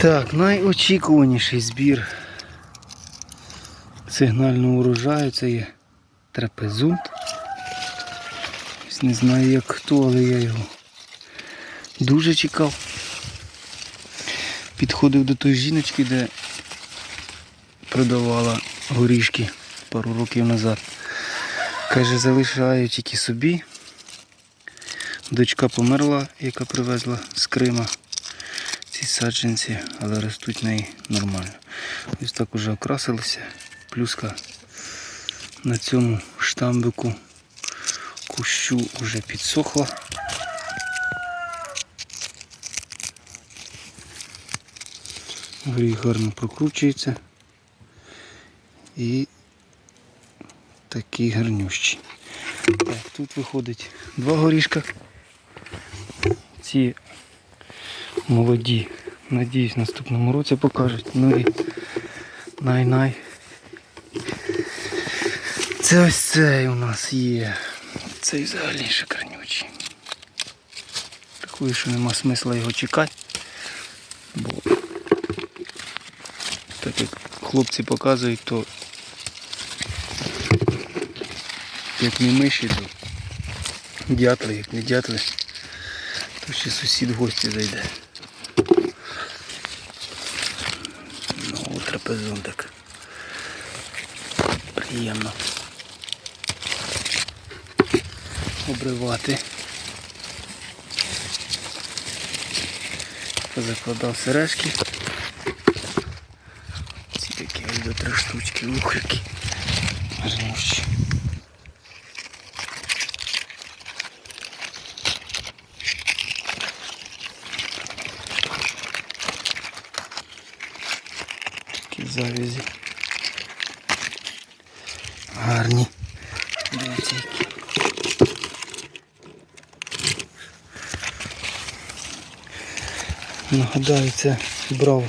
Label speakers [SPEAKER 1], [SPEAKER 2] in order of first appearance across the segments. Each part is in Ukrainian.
[SPEAKER 1] Так, найочікуваніший збір сигнального урожаю це є трапезунт. Не знаю як хто, але я його дуже чекав. Підходив до тої жіночки, де продавала горішки пару років назад. Каже, залишаю тільки собі. Дочка померла, яка привезла з Крима ці саджанці, але ростуть неї нормально. Ось так уже окрасилися. Плюска на цьому штамбику кущу вже підсохла. Горіх гарно прокручується. І такий гарнющий. Так, тут виходить два горішка. Ці молоді. Надіюсь, в наступному році покажуть. Ну і най-най. Це ось цей у нас є. Цей взагалі шикарнючий. Такий, що нема смисла його чекати. Бо так як хлопці показують, то як не миші, то дятли, як не дятли, то ще сусід в гості зайде. Так. Приємно. Обривати. Позакладав сережки. Ці такі ось до три штучки, ух які. Завязі. Гарні. Дивіться які. Нагадаю, це брав.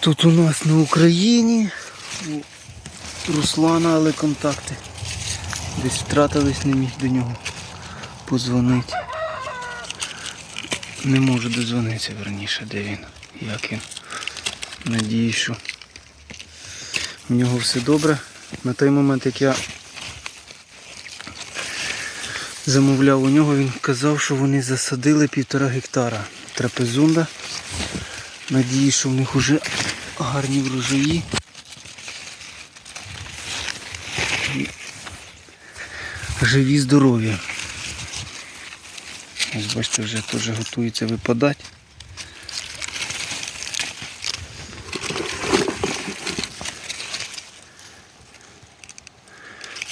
[SPEAKER 1] Тут у нас на Україні у Руслана, але контакти. Десь втратились, не міг до нього позвонити. Не можу дозвонитися верніше, де він, як він. Надіюсь, що в нього все добре. На той момент, як я замовляв у нього, він казав, що вони засадили півтора гектара трапезунда. Надіюсь, що в них вже гарні врожаї. Живі, здорові. Ось бачите, вже теж готується випадати.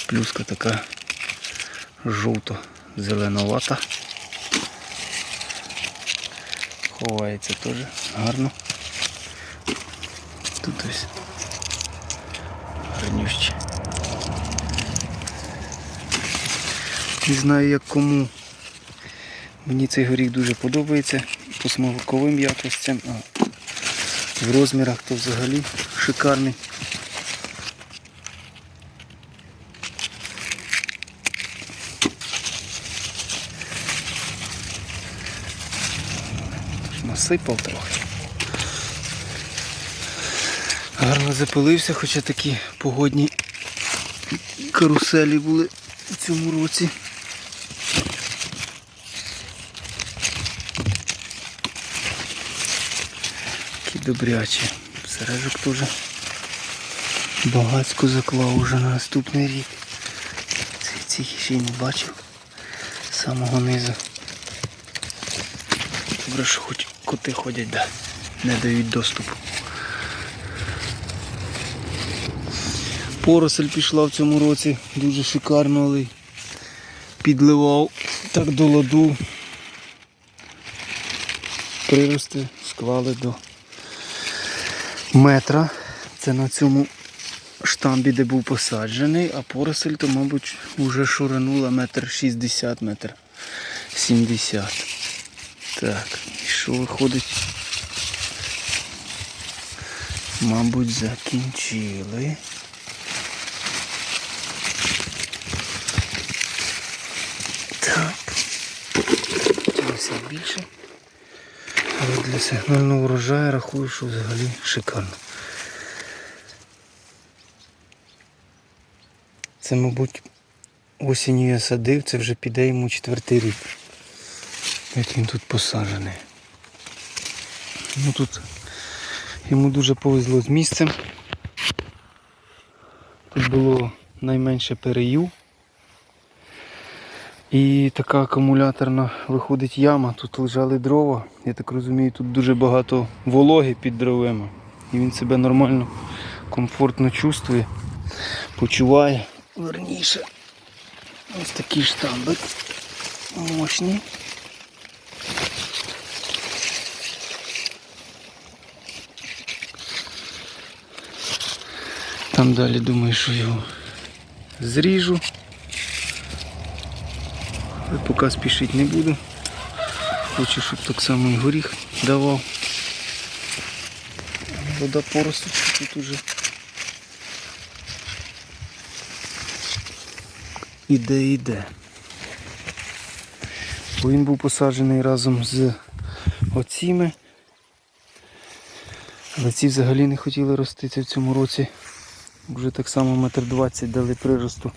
[SPEAKER 1] Плюска така жовто-зеленовата. Ховається теж гарно. Тут ось гарнющі. Не знаю як кому. Мені цей горіх дуже подобається. По смаковим якостям, а в розмірах то взагалі шикарний. Тож Насипав трохи. Гарно запилився, хоча такі погодні каруселі були в цьому році. Такі добрячі. Сережок теж багацько заклав уже на наступний рік. Цих ще й не бачив з самого низу. Добре, що хоч коти ходять, да. не дають доступу. Поросель пішла в цьому році дуже шикарно, але підливав так до ладу. Прирости склали до метра. Це на цьому штамбі, де був посаджений, а поросель то, мабуть, вже шуранула метр шістдесят, метр сімдесят. Так, і що виходить? Мабуть, закінчили. Так. Все більше. Але для сигнального врожаю рахую, що взагалі шикарно. Це, мабуть, осінню я садив, це вже піде йому четвертий рік. Як він тут посаджений. Ну тут йому дуже повезло з місцем. Тут було найменше переїв. І така акумуляторна виходить яма, тут лежали дрова. Я так розумію, тут дуже багато вологи під дровами. І він себе нормально, комфортно чувствує, почуває. Верніше. Ось такий штамбик. Мощний. Там далі думаю, що його зріжу. Але поки спішити не буду. Хочу, щоб так само і горіх давав. Вода поросить тут уже. Іде, іде. Бо він був посаджений разом з оціми. Але ці взагалі не хотіли ростити в цьому році. Вже так само метр двадцять дали приросту.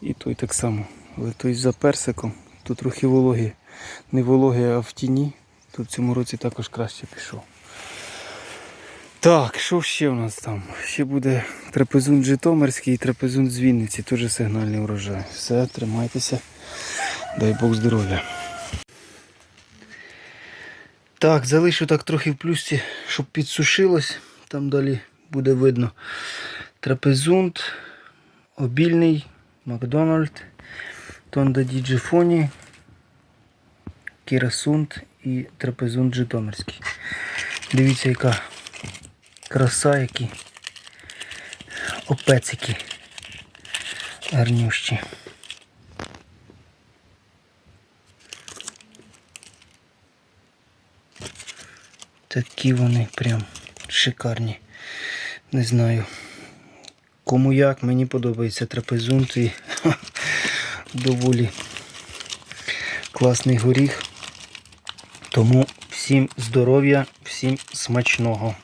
[SPEAKER 1] І той так само. Але той за персиком, тут трохи вологі. Не вологі, а в тіні. То в цьому році також краще пішов. Так, що ще у нас там? Ще буде трапезун Житомирський і трапезун з Вінниці, теж сигнальний урожай. Все, тримайтеся. Дай Бог здоров'я. Так, залишу так трохи в плюсі, щоб підсушилось. Там далі буде видно. Трапезунд, обільний, Макдональд, Тонда Діджифоні, Кірасунд і трапезунд Житомирський. Дивіться, яка краса, які опецики гарнющі. Такі вони прям шикарні. Не знаю. Кому як, мені подобається трапезунт і доволі класний горіх. Тому всім здоров'я, всім смачного.